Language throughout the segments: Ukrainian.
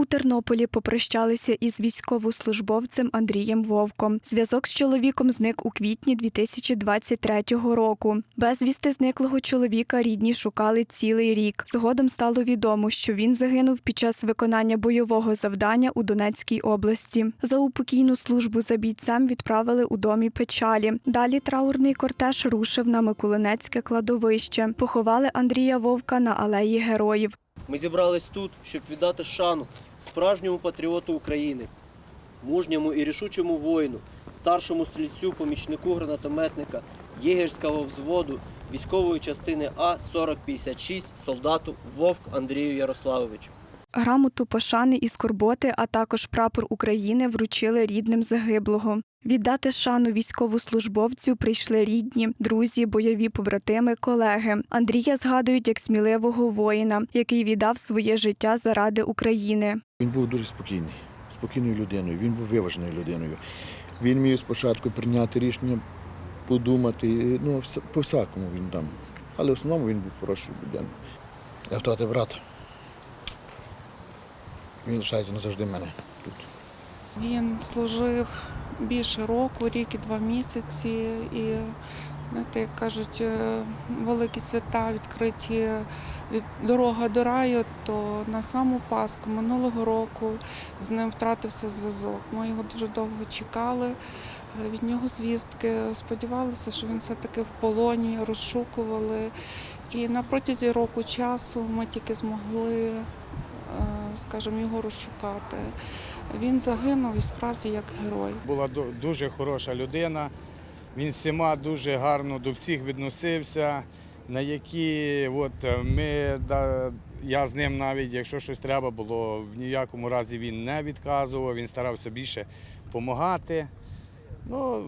У Тернополі попрощалися із військовослужбовцем Андрієм Вовком. Зв'язок з чоловіком зник у квітні 2023 року. Безвісти зниклого чоловіка рідні шукали цілий рік. Згодом стало відомо, що він загинув під час виконання бойового завдання у Донецькій області. За упокійну службу за бійцем відправили у домі печалі. Далі траурний кортеж рушив на Миколинецьке кладовище. Поховали Андрія Вовка на алеї героїв. Ми зібрались тут, щоб віддати шану справжньому патріоту України, мужньому і рішучому воїну, старшому стрільцю, помічнику гранатометника, єгерського взводу військової частини А 4056 солдату Вовк Андрію Ярославовичу. Грамоту пошани і скорботи, а також прапор України вручили рідним загиблого. Віддати шану військовослужбовцю прийшли рідні, друзі, бойові побратими, колеги. Андрія згадують як сміливого воїна, який віддав своє життя заради України. Він був дуже спокійний, спокійною людиною, він був виваженою людиною. Він міг спочатку прийняти рішення, подумати, ну, по-всякому він там. Але в основному він був хорошою людиною. Я втратив брата. Він лишається назавжди в мене тут. Він служив більше року, рік і два місяці. І знаєте, як кажуть, е, великі свята відкриті від дорога до раю, то на саму Пасху минулого року з ним втратився зв'язок. Ми його дуже довго чекали. е, Від нього звістки сподівалися, що він все-таки в полоні, розшукували. І на протязі року часу ми тільки змогли, е, скажімо, його розшукати. Він загинув і справді як герой. була дуже хороша людина. Він всіма дуже гарно до всіх відносився, на які от ми, да, я з ним навіть, якщо щось треба було, в ніякому разі він не відказував, він старався більше допомагати. Ну,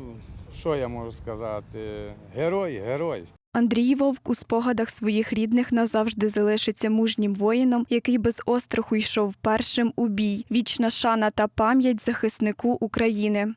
що я можу сказати? Герой, герой. Андрій Вовк у спогадах своїх рідних назавжди залишиться мужнім воїном, який без остраху йшов першим у бій. Вічна шана та пам'ять захиснику України.